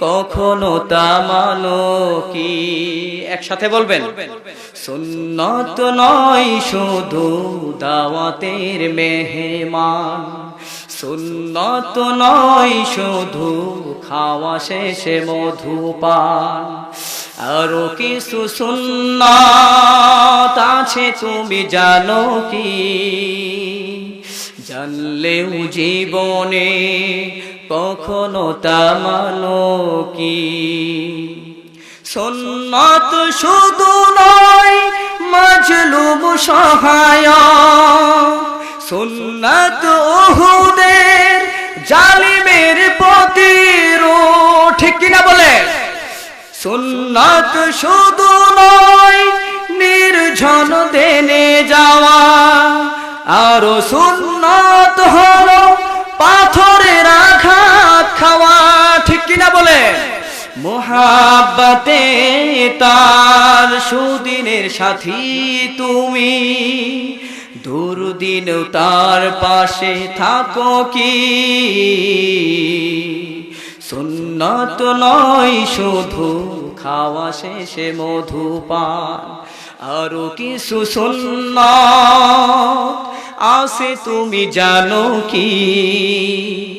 কখনো তা মানো কি? একসাথে বলবেন। সুন্নত নয়, শুধু দাওয়াতের মেহমান। সুন্নত নয়, শুধু খাওয়া শেষে মধুপান আরও কিছু সুন্নত আছে, তুমি জানো কি? জানলেও জীবনে কখনো তা মানো কি? সন্ন্যত শুধু নয়, মাজলুম সহায় সুন্নাত ওহুদের জালিমের প্রতিরোধ ঠিক কিনা বলে? সুন্নাত শুধু নয় নির্জন দেনে যাওয়া। আরও সুন্নাত হলো মোহাব্বতে তার সুদিনের সাথী তুমি। দুর্দিন তার পাশে থাকো কি? সুন্নত নয়, শুধু খাওয়া শেষে মধুপান আরও কিছু সুন্নত আছে, তুমি জানো কি?